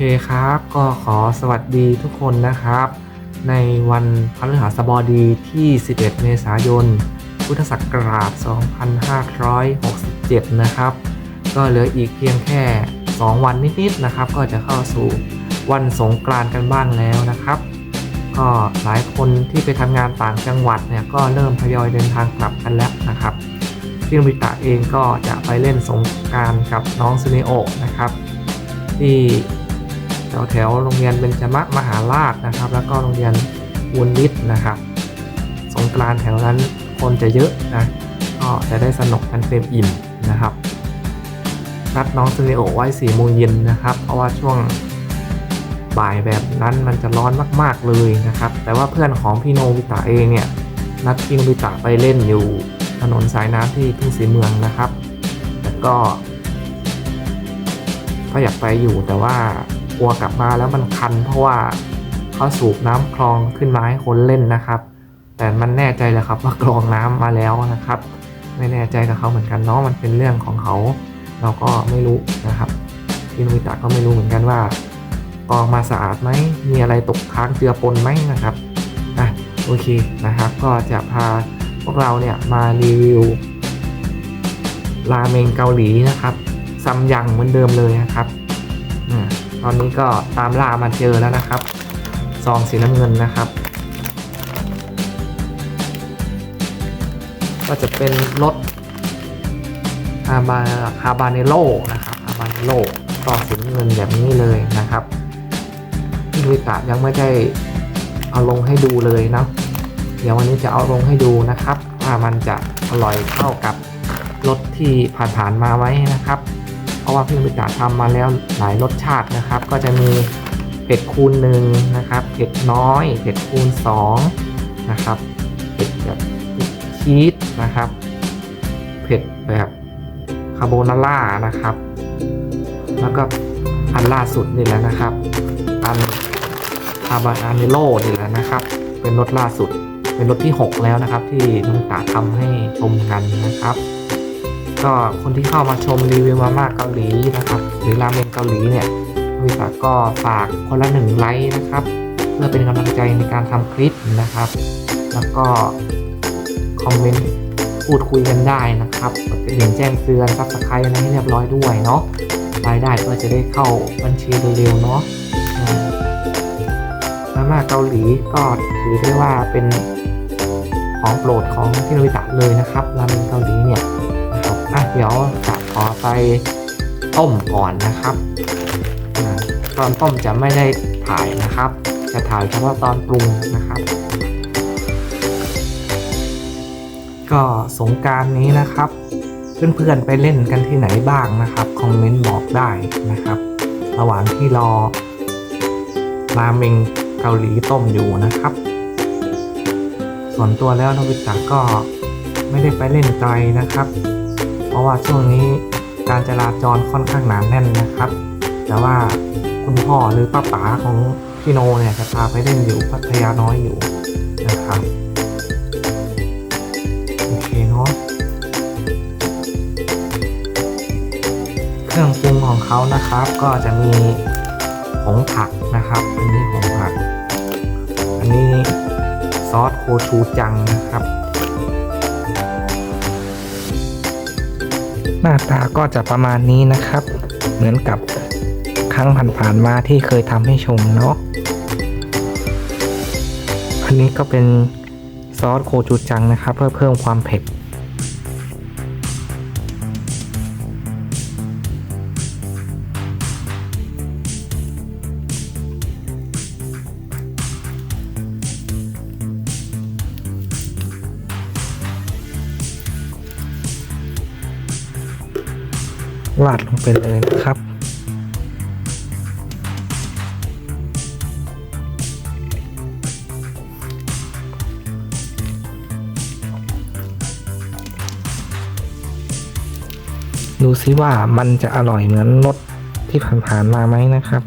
เคครับ ก็ขอสวัสดีทุกคนนะครับ ในวันพฤหัสบดีที่ 11 เมษายน พุทธศักราช 2567 นะครับ ก็เหลืออีกเพียงแค่ 2 วันนิด ๆ นะครับ ก็จะเข้าสู่วันสงกรานต์กันบ้างแล้วนะครับ ก็หลายคนที่ไปทำงานต่างจังหวัดเนี่ยก็เริ่มทยอยเดินทางกลับกันแล้วนะครับพี่นวิตะเองก็จะไปเล่นสงกรารกับน้องซูเนโอนะครับ ที่ แถวแถวโรงเรียนเบญจมะมหาราชนะครับ แล้วก็โรงเรียนวุนนิดนะครับ สงกรานต์แถวนั้นคนจะเยอะนะก็จะได้สนุกกันเต็มอิ่มนะครับนัดน้องซูเนโอไว้สี่โมงเย็นนะครับ เพราะว่าช่วงบ่ายแบบนั้นมันจะร้อนมาก ๆ เลยนะครับ แต่ว่าเพื่อนของพี่โนบิตะเองเนี่ยนัดพี่โนบิตะไปเล่นอยู่ถนนสายน้ำที่ทุ่งศรีเมืองนะครับแต่ก็ ก็อยากไปอยู่แต่ว่า กลัวกลับมาแล้วมันคัน เพราะว่าเขาสูบน้ำคลองขึ้นมาให้คนเล่นนะครับ แต่มันแน่ใจแล้วครับว่ากรองน้ำมาแล้วนะครับ ไม่แน่ใจกับเขาเหมือนกันเนาะมันเป็นเรื่องของเขา เราก็ไม่รู้นะครับพี่นุมิตะก็ไม่รู้เหมือนกันว่ากรองมาสะอาดไหมมีอะไรตกค้างเจือปนไหมนะครับอะโอเคนะครับ ก็จะพาพวกเราเนี่ยมารีวิวราเมงเกาหลีนะครับซัมยังเหมือนเดิมเลยนะครับอา ตอนนี้ก็ตามล่ามาเจอแล้วนะครับ ซองสีน้ำเงินนะครับ ก็จะเป็นรสฮาบาฮาบาเนโลนะครับฮาบาเนโลซองสีน้ำเงินแบบนี้เลยนะครับพี่ดุยตะยังไม่ได้เอาลงให้ดูเลยเนาะเดี๋ยววันนี้จะเอาลงให้ดูนะครับ ว่ามันจะอร่อยเท่ากับรสที่ผ่านๆมาไว้นะครับ ราะว่าพี่มิตาทำมาแล้วหลายรสชาตินะครับ ก็จะมีเผ็ดคูณหนึ่งนะครับ เผ็ดน้อย เผ็ดคูณสองนะครับเผ็ดแบบชีสนะครับ เผ็ดแบบคาโบนาร่านะครับ แล้วก็อันล่าสุดนี่แหละนะครับ อันคาบาอาเนโลนี่แหละนะครับ เป็นรสล่าสุด เป็นรสที่ 6 แล้วนะครับ ที่น้องตาทำให้ชมกันนะครับ ก็คนที่เข้ามาชมรีวิวมาม่าเกาหลีนะครับ หรือราเมงเกาหลีเนี่ยวิสาก็ฝากคนละหนึ่งไลค์นะครับ เพื่อเป็นกำลังใจในการทำคลิปนะครับ แล้วก็คอมเมนต์พูดคุยกันได้นะครับกดกระดิ่งแจ้งเตือนซับสไครต์อะไรให้เรียบร้อยด้วยเนาะรายได้ก็จะได้เข้าบัญชีเร็วๆเนาะมาม่าเกาหลีก็ถือได้ว่าเป็นของโปรดของพี่โนบิตะเลยนะครับ เดี๋ยวจะขอไปต้มก่อนนะครับตอนต้มจะไม่ได้ถ่ายนะครับ จะถ่ายเฉพาะตอนปรุงนะครับ ก็สงการนี้นะครับ เพื่อนๆไปเล่นกันที่ไหนบ้างนะครับคอมเมนต์บอกได้นะครับ ระหว่างที่รอราเมงเกาหลีต้มอยู่นะครับ ส่วนตัวแล้วนวิตะก็ไม่ได้ไปเล่นไกลนะครับ เพราะว่าช่วงนี้การจราจรค่อนข้างหนาแน่นนะครับ แต่ว่าคุณพ่อหรือป้าป๋าของพี่โนเนี่ยจะพาไปเล่นอยู่พัทยาน้อยอยู่นะครับโอเคเนาะเครื่องปรุงของเขานะครับ ก็จะมีผงผักนะครับ อันนี้ผงผัก อันนี้ซอสโคชูจังนะครับ หน้าตาก็จะประมาณนี้นะครับ เหมือนกับครั้งผ่านๆมาที่เคยทำให้ชมเนาะอันนี้ก็เป็นซอสโคจูจังนะครับ เพื่อเพิ่มความเผ็ด วาดลงไปเลยนะครับ ดูซิว่ามันจะอร่อยเหมือนรสที่ผ่านๆมาไหมนะครับ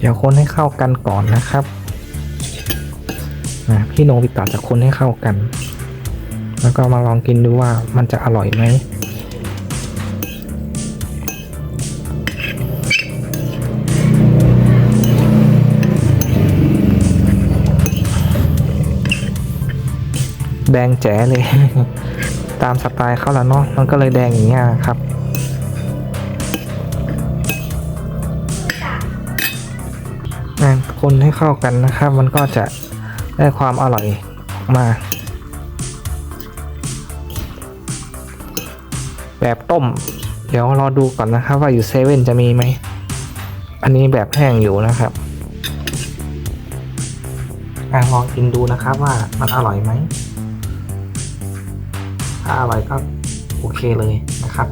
เดี๋ยวคนให้เข้ากันก่อนนะครับนะพี่โนบิตะจะคนให้เข้ากัน แล้วก็มาลองกินดูว่ามันจะอร่อยไหมแดงแจ๋เลย ตามสไตล์เขาแล้วเนาะมันก็เลยแดงอย่างเงี้ยครับ นะคนให้เข้ากันนะครับ มันก็จะได้ความอร่อยออกมา แบบต้ม เดี๋ยวรอดูก่อนนะครับ ว่าอยู่เซเว่นจะมีไหม อันนี้แบบแห้งอยู่นะครับอลองกินดูนะครับว่ามันอร่อยไหมถ้าอร่อยก็โอเคเลยนะครับ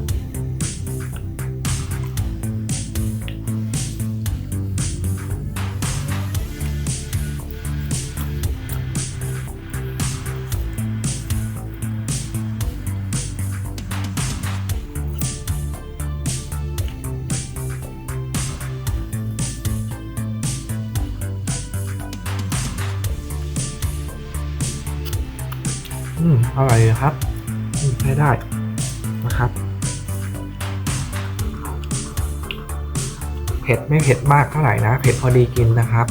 ่าไหร่อยครับใช้ได้นะครับเผ็ดไม่เผ็ดมากเท่าไหร่นะ เผ็ดพอดีกินนะครับ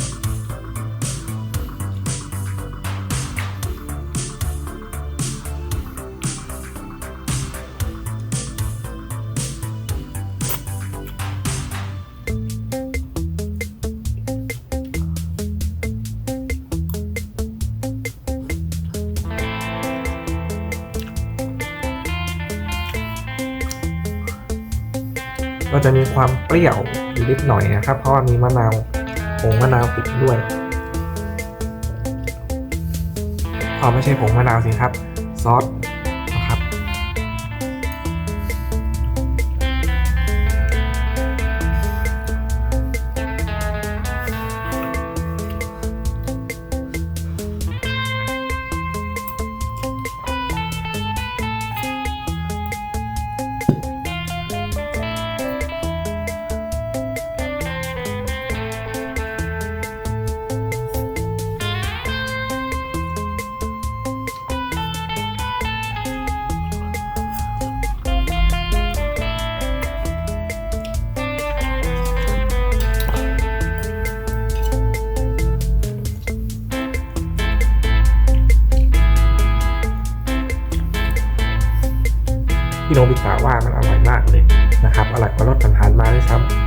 ก็จะมีความเปรี้ยวอยู่นิดหน่อยนะครับ เพราะว่ามีมะนาวผงมะนาวติดด้วยพอไม่ใช่ผงมะนาวสิครับ ซอส โนบิตะว่ามันอร่อยมากเลยนะครับอร่อยกว่ารสผ่านมาด้วยซ้ำ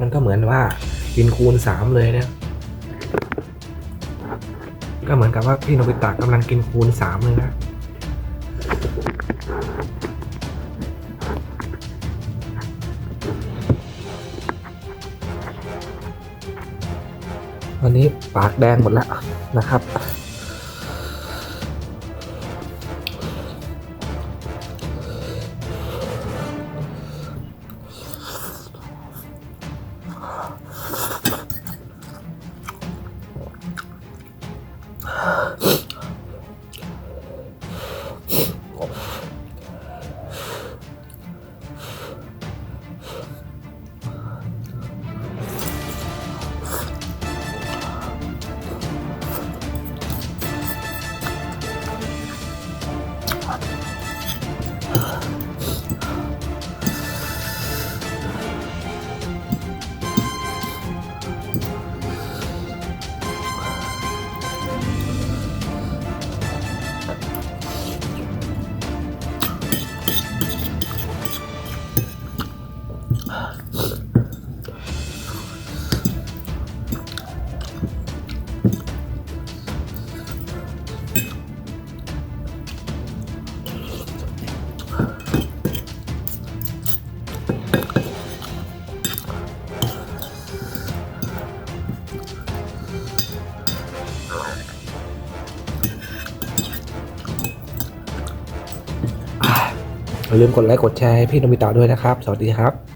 มันก็เหมือนว่ากินคูณสามเลยเนี่ยก็เหมือนกับว่าพี่โนบิตะกำลังกินคูณสามเลยนะวันนี้ปากแดงหมดแล้วนะครับ Ugh. อย่าลืมกดไลค์กดแชร์ให้พี่นมิตาด้วยนะครับ สวัสดีครับ